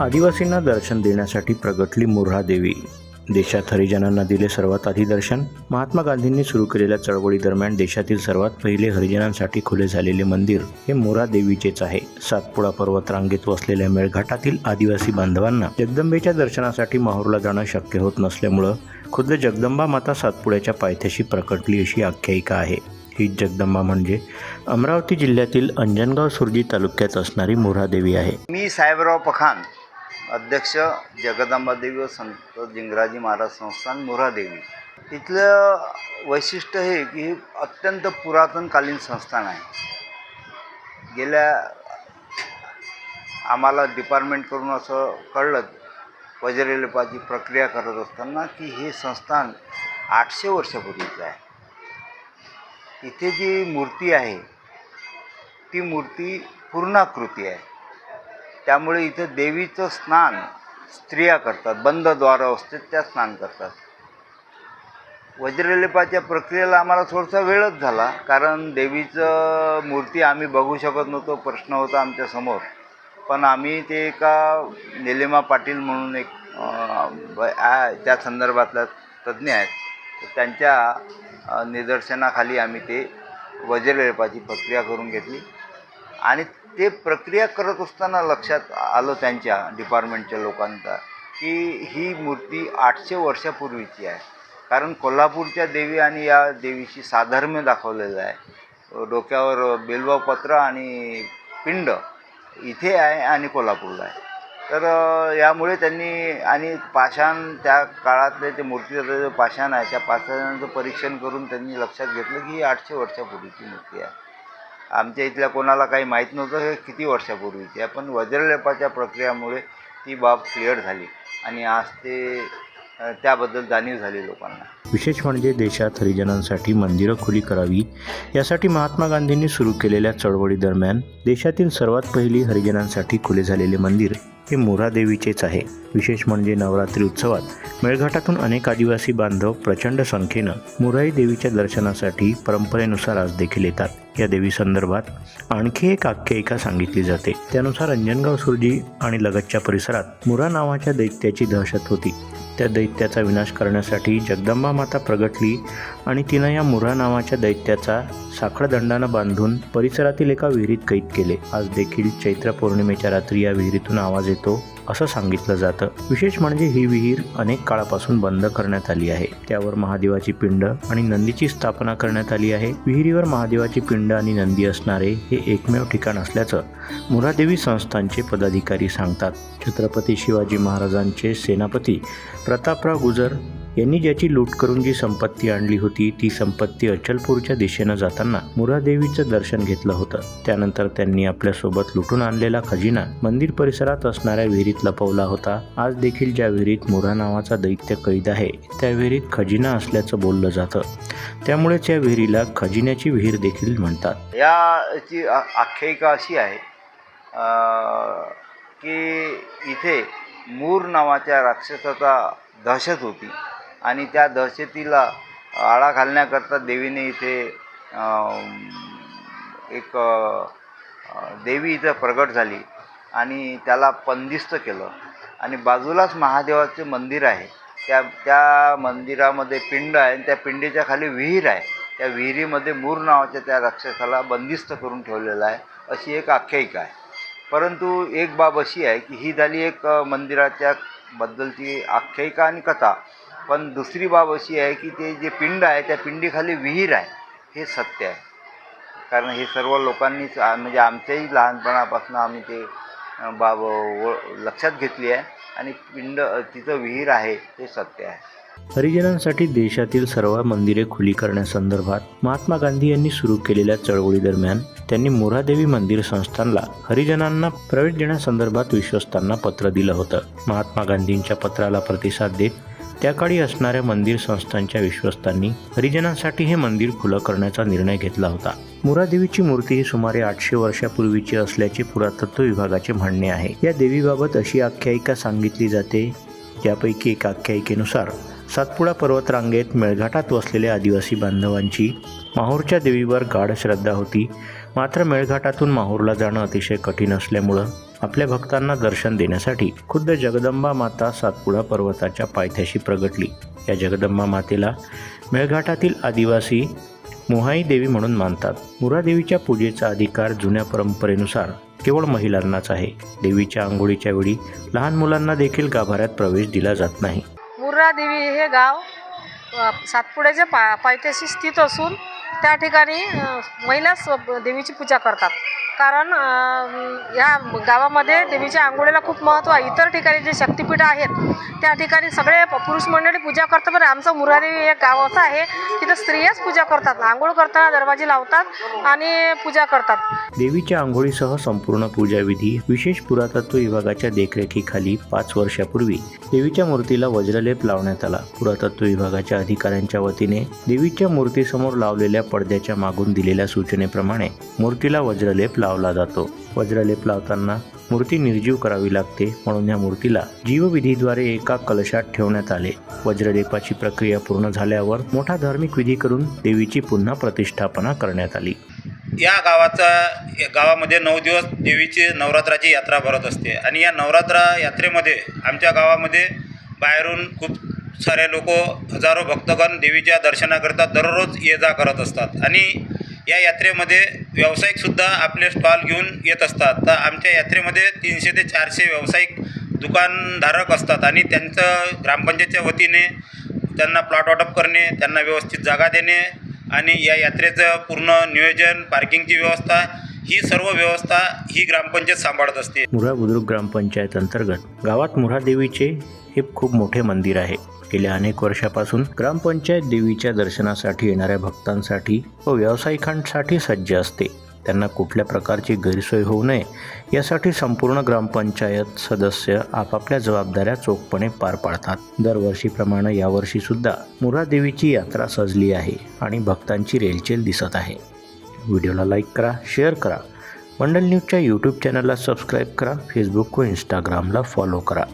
आदिवासींना दर्शन देण्यासाठी प्रगटली मुर्हा देवी. देशात हरिजनांना दिले सर्वात आधी दर्शन. महात्मा गांधींनी सुरू केलेल्या चळवळीदरम्यान देशातील सर्वात पहिले हरिजनांसाठी खुले झालेले मंदिर हे मोरा देवीचेच आहे. सातपुडा पर्वत रांगेत वसलेल्या मेळघाटातील आदिवासी बांधवांना जगदंबेच्या दर्शनासाठी माहूरला जाणं शक्य होत नसल्यामुळं खुद्द जगदंबा माता सातपुड्याच्या पायथ्याशी प्रकटली अशी आख्यायिका आहे. ही जगदंबा म्हणजे अमरावती जिल्ह्यातील अंजनगाव सुरजी तालुक्यात असणारी मोरा देवी आहे. मी साहेबराव पखान अध्यक्ष जगदंबादेवी व संत जिंगराजी महाराज संस्थान मुरादेवी. इथलं वैशिष्ट्य हे की हे अत्यंत पुरातनकालीन संस्थान आहे. गेल्या आम्हाला डिपार्टमेंटकडून असं कळलं वज्रलेपाची प्रक्रिया करत असताना की हे संस्थान आठशे वर्षापूर्वीचं आहे. इथे जी मूर्ती आहे ती मूर्ती पूर्णाकृती आहे. त्यामुळे इथं देवीचं स्नान स्त्रिया करतात बंद द्वार अवस्थेत त्या स्नान करतात. वज्रलेपाच्या प्रक्रियेला आम्हाला थोडासा वेळच झाला कारण देवीचं मूर्ती आम्ही बघू शकत नव्हतो प्रश्न होता आमच्यासमोर पण आम्ही ते एका निलिमा पाटील म्हणून एक त्या संदर्भातल्या तज्ज्ञ आहेत. त्यांच्या निदर्शनाखाली आम्ही ते वज्रलेपाची प्रक्रिया करून घेतली. आणि ते प्रक्रिया करत असताना लक्षात आलं त्यांच्या डिपार्टमेंटच्या लोकांचा की ही मूर्ती आठशे वर्षापूर्वीची आहे. कारण कोल्हापूरच्या देवी आणि या देवीशी साधर्म्य दाखवलेलं आहे. डोक्यावर बेलवापत्र आणि पिंड इथे आहे आणि कोल्हापूरला आहे. तर यामुळे त्यांनी आणि पाषाण त्या काळातले ते मूर्तीचं जे पाषाण आहे त्या पाषाणाचं परीक्षण करून त्यांनी लक्षात घेतलं की ही आठशे वर्षापूर्वीची मूर्ती आहे. आमच्या इथल्या कोणाला काही माहीत नव्हतं हे किती वर्षापूर्वीचे आहे. पण वज्रलेपाच्या प्रक्रियामुळे ती बाब क्लिअर झाली आणि आज ते त्याबद्दल जाणीव झाली लोकांना. विशेष म्हणजे देशात हरिजनांसाठी मंदिरं खुली करावी यासाठी महात्मा गांधींनी सुरू केलेल्या चळवळीदरम्यान देशातील सर्वात पहिली हरिजनांसाठी खुले झालेले मंदिर हे मुरादेवीचेच आहे. विशेष म्हणजे नवरात्री उत्सवात मेळघाटातून अनेक आदिवासी बांधव प्रचंड संख्येनं मुराई देवीच्या दर्शनासाठी परंपरेनुसार आज देखील येतात. या देवी संदर्भात आणखी एक आख्यायिका सांगितली जाते. त्यानुसार अंजनगाव सुरजी आणि लगतच्या परिसरात मुरा नावाच्या दैत्याची दहशत होती. त्या दैत्याचा विनाश करण्यासाठी जगदंबा माता प्रगटली आणि तिनं या मुरा नावाच्या दैत्याचा साखळदंडानं बांधून परिसरातील एका विहिरीत कैद केले. आज देखील चैत्र पौर्णिमेच्या रात्री या विहिरीतून आवाज येतो असं सांगितलं जातं. विशेष म्हणजे ही विहीर अनेक काळापासून बंद करण्यात आली आहे. त्यावर महादेवाची पिंड आणि नंदीची स्थापना करण्यात आली आहे. विहिरीवर महादेवाची पिंड आणि नंदी असणारे हे एकमेव ठिकाण असल्याचं मुरादेवी संस्थांचे पदाधिकारी सांगतात. छत्रपती शिवाजी महाराजांचे सेनापती प्रतापराव गुजर यांनी ज्याची लूट करून जी संपत्ती आणली होती ती संपत्ती अचलपूरच्या दिशेनं जाताना मुरादेवीचं दर्शन घेतलं होतं. त्यानंतर त्यांनी आपल्यासोबत लुटून आणलेला खजिना मंदिर परिसरात असणाऱ्या विहिरीत लपवला होता. आज देखील ज्या विहिरीत मुरा नावाचा दैत्य कैद आहे त्या विहिरीत खजिना असल्याचं बोललं जातं. त्यामुळेच या विहिरीला खजिन्याची विहीर देखील म्हणतात. याची आख्यायिका अशी आहे की इथे मूर नावाच्या राक्षसाचा दहशत होती. आणि त्या दहशतीला आळा घालण्याकरता देवीने इथे एक देवी इथं प्रगट झाली आणि त्याला बंदिस्त केलं. आणि बाजूलाच महादेवाचे मंदिर आहे. त्या त्या मंदिरामध्ये पिंड आहे आणि त्या पिंडीच्या खाली विहीर आहे. त्या विहिरीमध्ये मूर नावाच्या त्या राक्षसाला बंदिस्त करून ठेवलेलं आहे. अशी एक आख्यायिका आहे. परंतु एक बाब अशी आहे की ही झाली एक मंदिराच्या बद्दलची आख्यायिका आणि कथा. पण दुसरी बाब अशी आहे की ते जे पिंड आहे त्या पिंडीखाली विहीर आहे हे सत्य आहे. कारण हे सर्व लोकांनीच म्हणजे आमच्याही लहानपणापासून आम्ही ते बाब व लक्षात घेतली आहे आणि पिंड तिचं तिथं विहीर आहे हे सत्य आहे. हरिजनांसाठी देशातील सर्व मंदिरे खुली करण्यासंदर्भात महात्मा गांधी यांनी सुरू केलेल्या चळवळीदरम्यान त्यांनी मोरादेवी मंदिर संस्थानला हरिजनांना प्रवेश देण्यासंदर्भात विश्वस्तांना पत्र दिलं होतं. महात्मा गांधींच्या पत्राला प्रतिसाद देत त्या काळी असणाऱ्या मंदिर संस्थांच्या विश्वस्तांनी हरिजनांसाठी हे मंदिर खुलं करण्याचा निर्णय घेतला होता. मुरादेवीची मूर्ती ही सुमारे आठशे वर्षापूर्वीची असल्याचे पुरातत्व विभागाचे म्हणणे आहे. या देवीबाबत अशी आख्यायिका सांगितली जाते त्यापैकी एका आख्यायिकेनुसार सातपुडा पर्वतरांगेत मेळघाटात वसलेल्या आदिवासी बांधवांची माहूरच्या देवीवर गाढ श्रद्धा होती. मात्र मेळघाटातून माहूरला जाणं अतिशय कठीण असल्यामुळं आपल्या भक्तांना दर्शन देण्यासाठी खुद्द जगदंबा माता सातपुडा पर्वताच्या पायथ्याशी प्रगटली. या जगदंबा मातेला मेळघाटातील आदिवासी मोहाई देवी म्हणून मानतात. मुरादेवीच्या पूजेचा अधिकार जुन्या परंपरेनुसार केवळ महिलांनाच आहे. देवीच्या आंघोळीच्या वेळी लहान मुलांना देखील गाभाऱ्यात प्रवेश दिला जात नाही. मुरादेवी हे गाव सातपुड्याच्या पा पायथ्याशी स्थित असून त्या ठिकाणी महिला स्व देवीची पूजा करतात. कारण या गावामध्ये देवीच्या आंघोळीला खूप महत्त्व आहे. इतर ठिकाणी जे शक्तिपीठ आहेत त्या ठिकाणी सगळे प- पुरुष मंडळी पूजा करतात. पण आमचं मुरादेवी एक गाव असं आहे तिथं स्त्रियाच पूजा करतात. आंघोळ करताना दरवाजे लावतात आणि पूजा करतात. देवीच्या आंघोळीसह संपूर्ण पूजाविधी विशेष पुरातत्व विभागाच्या देखरेखीखाली पाच वर्षापूर्वी देवीच्या मूर्तीला वज्रलेप लावण्यात आला. पुरातत्व विभागाच्या अधिकाऱ्यांच्या वतीने देवीच्या मूर्तीसमोर लावलेल्या पडद्याच्या मागून दिलेल्या सूचनेप्रमाणे मूर्तीला वज्रलेप लावला जातो. वज्रलेप लावताना मूर्ती निर्जीव करावी लागते म्हणून या मूर्तीला जीवविधीद्वारे एका कलशात ठेवण्यात आले. वज्रलेपाची प्रक्रिया पूर्ण झाल्यावर मोठा धार्मिक विधी करून देवीची पुन्हा प्रतिष्ठापना करण्यात आली. या गावाचा या गावामध्ये नऊ दिवस देवीची नवरात्राची यात्रा भरत असते. आणि या नवरात्रा यात्रेमध्ये आमच्या गावामध्ये बाहेरून खूप सारे लोक हजारो भक्तगण देवीच्या दर्शनाकरता दररोज ये जा करत असतात. आणि या यात्रेमध्ये व्यावसायिकसुद्धा आपले स्टॉल घेऊन येत असतात. तर आमच्या यात्रेमध्ये तीनशे ते चारशे व्यावसायिक दुकानधारक असतात आणि त्यांचं ग्रामपंचायतच्या वतीने त्यांना प्लॉट वाटप करणे त्यांना व्यवस्थित जागा देणे आणि या यात्रेचं पूर्ण नियोजन पार्किंगची व्यवस्था ही सर्व व्यवस्था ही ग्रामपंचायत सांभाळत असते. मुरा बुद्रुक ग्रामपंचायत अंतर्गत गावात मुरा देवीचे हे खूप मोठे मंदिर आहे. गेल्या अनेक वर्षापासून ग्रामपंचायत देवीच्या दर्शनासाठी येणाऱ्या भक्तांसाठी व व्यावसायिकांसाठी सज्ज असते. त्यांना कुठल्या प्रकारची गैरसोय होऊ नये यासाठी संपूर्ण ग्रामपंचायत सदस्य आपापल्या जबाबदाऱ्या चोखपणे पार पाडतात. दरवर्षीप्रमाणे यावर्षीसुद्धा मुरा देवीची यात्रा सजली आहे आणि भक्तांची रेलचेल दिसत आहे. व्हिडिओला लाईक करा शेअर करा. मंडल न्यूजच्या यूट्यूब चॅनलला सबस्क्राईब करा फेसबुक व इंस्टाग्रामला फॉलो करा.